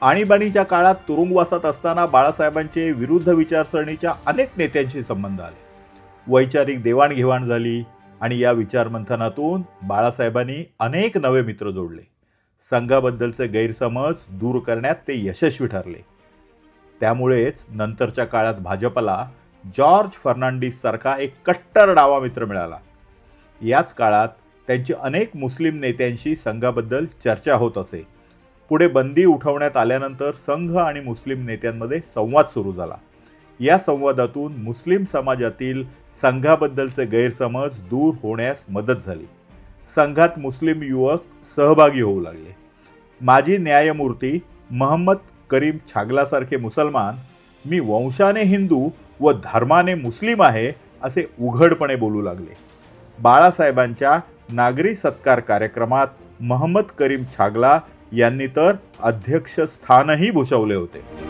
आणीबाणीच्या काळात तुरुंगवासात असताना बाळासाहेबांचे विरुद्ध विचारसरणीच्या अनेक नेत्यांशी संबंध आले. वैचारिक देवाणघेवाण झाली आणि या विचारमंथनातून बाळासाहेबांनी अनेक नवे मित्र जोडले. संघाबद्दलचे गैरसमज दूर करण्यात ते यशस्वी ठरले. त्यामुळेच नंतरच्या काळात भाजपला जॉर्ज फर्नांडिस सारखा एक कट्टर डावा मित्र मिळाला. याच काळात त्यांची अनेक मुस्लिम नेत्यांशी संघाबद्दल चर्चा होत असे. पुढे बंदी उठवण्यात आल्यानंतर संघ आणि मुस्लिम नेत्यांमध्ये संवाद सुरू झाला. या संवादातून मुस्लिम समाजातील संघाबद्दलचे गैरसमज दूर होण्यास मदत झाली. संघात मुस्लिम युवक सहभागी होऊ लागले. माजी न्यायमूर्ती महम्मद करीम छागलासारखे मुसलमान मी वंशाने हिंदू व धर्माने मुस्लिम आहे असे उघडपणे बोलू लागले. बाळासाहेबांच्या नागरी सत्कार कार्यक्रमात महम्मद करीम छागला यांनी तर अध्यक्षस्थानही भूषवले होते.